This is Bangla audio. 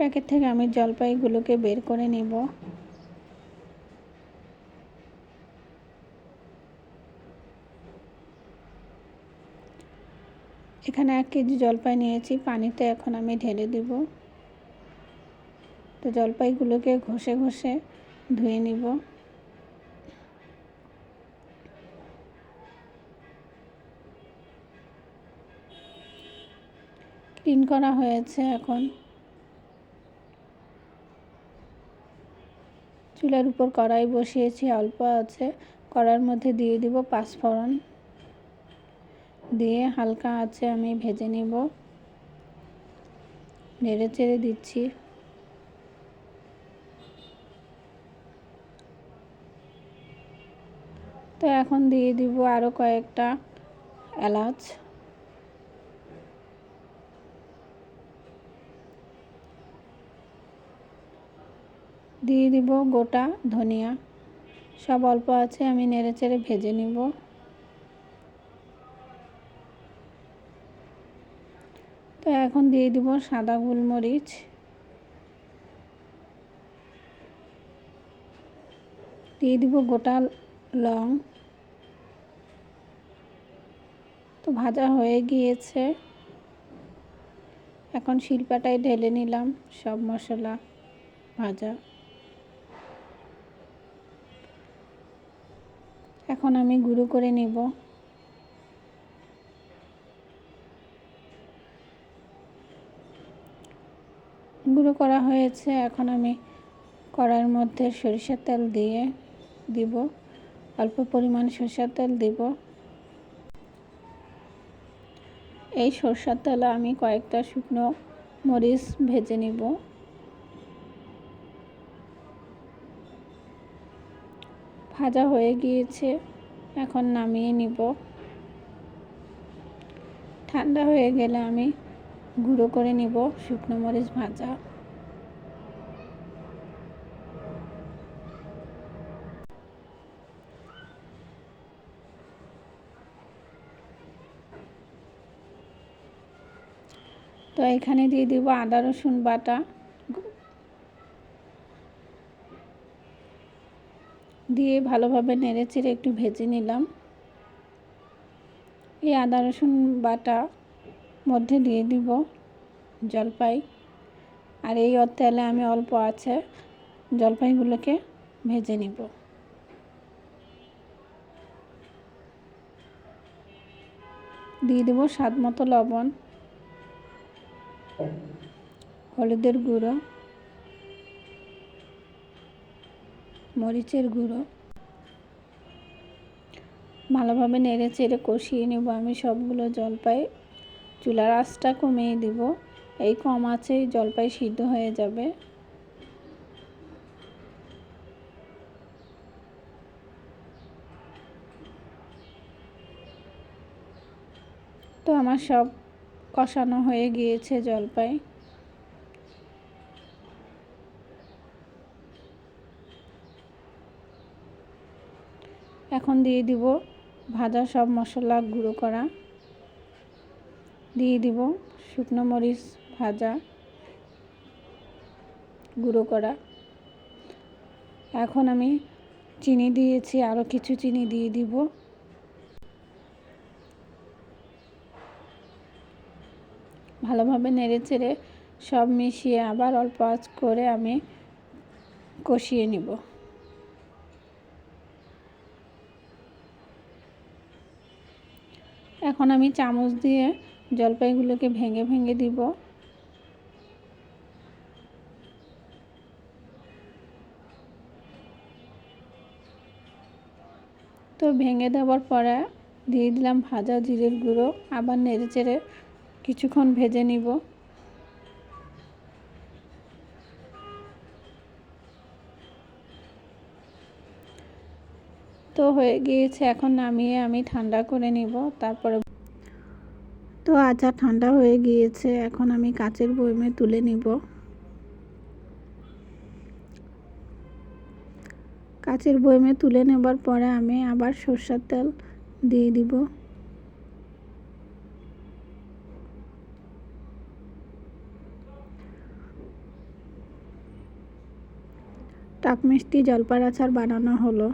প্যাকেট থেকে আমি জলপাইগুলোকে বের করে নিব। এখানে এক কেজি জলপাই নিয়েছি, পানিতে এখন আমি ঢেলে দেব। তো জলপাইগুলোকে ঘষে ঘষে ধুয়ে নিব। ক্লিন করা হয়েছে এখন। চুলার উপর কড়াই বসিয়েছি, অল্প আছে। কড়ার মধ্যে দিয়ে দিব পাঁচফোড়ন। দিয়ে হালকা আছে, আমি ভেজে নেব। নেড়ে চেড়ে দিচ্ছি। তো এখন দিয়ে দিব আরও কয়েকটা এলাচ। দিয়ে দিব গোটা ধনিয়া। সব অল্প আছে, আমি নেড়ে চেড়ে ভেজে নিব। তো এখন দিয়ে দিব সাদা গোলমরিচ। দিয়ে দিব গোটা লং। তো ভাজা হয়ে গিয়েছে। এখন শিলপাটায় ঢেলে নিলাম সব মশলা ভাজা। এখন আমি গুঁড়ো করে নিব। গুঁড়ো করা হয়েছে, এখন আমি কড়াইয়ের মধ্যে সরিষার তেল দিয়ে দিব। অল্প পরিমাণ সরষের তেল দিব। এই সরষের তেলে আমি কয়েকটা শুকনো মরিচ ভেজে নিব। ভাজা হয়ে গিয়েছে। এখন নামিয়ে নিব। ঠান্ডা হয়ে গেলে আমি গুঁড়ো করে নিব শুকনো মরিচ ভাজা। তো এখানে দিয়ে দিব আদা রসুন বাটা। দিয়ে ভালোভাবে নেড়ে চেড়ে একটু ভেজে নিলাম। এই আদা, রসুন বাটা মধ্যে দিয়ে দিব জলপাই। আর এই তেলে আমি অল্প আছে জলপাইগুলোকে ভেজে নিব। দিয়ে দেবো স্বাদ মতো লবণ, হলুদের গুঁড়ো। মরিচের গুঁড়ো। ভালোভাবে নেড়ে চেড়ে কষিয়ে নেব আমি সবগুলো জলপাই। চুলার আঁচটা কমিয়ে দিব। এই কম আছেই জলপাই সিদ্ধ হয়ে যাবে। তো আমার সব কষানো হয়ে গিয়েছে জলপাই। এখন দিয়ে দিব ভাজা সব মশলা গুঁড়ো করা। দিয়ে দিব শুকনো মরিচ ভাজা গুঁড়ো করা। এখন আমি চিনি দিয়েছি আরও কিছু চিনি দিয়ে দিব। ভালোভাবে নেড়ে চেড়ে সব মিশিয়ে আবার অল্প আঁচ করে আমি কষিয়ে নিব। এখন আমি চামচ দিয়ে জলপাইগুলোকে ভেঙে ভেঙে দিব। তো ভেঙে দেওয়ার পরে দিয়ে দিলাম ভাজা জিরের গুঁড়ো, আবার নেড়ে চেড়ে কিছুক্ষণ ভেজে নিব। তো হয়ে গিয়েছে, এখন নামিয়ে আমি ঠান্ডা করে নিব, তারপরে তো আচার ঠান্ডা হয়ে গিয়েছে, এখন আমি কাচের বইমে তুলে নিব। কাচের বইমে তুলে নেবার পরে আমি আবার সর্ষের তেল দিয়ে দিব। টাক মিষ্টি জলপাইয়ের আচার বানানো হলো।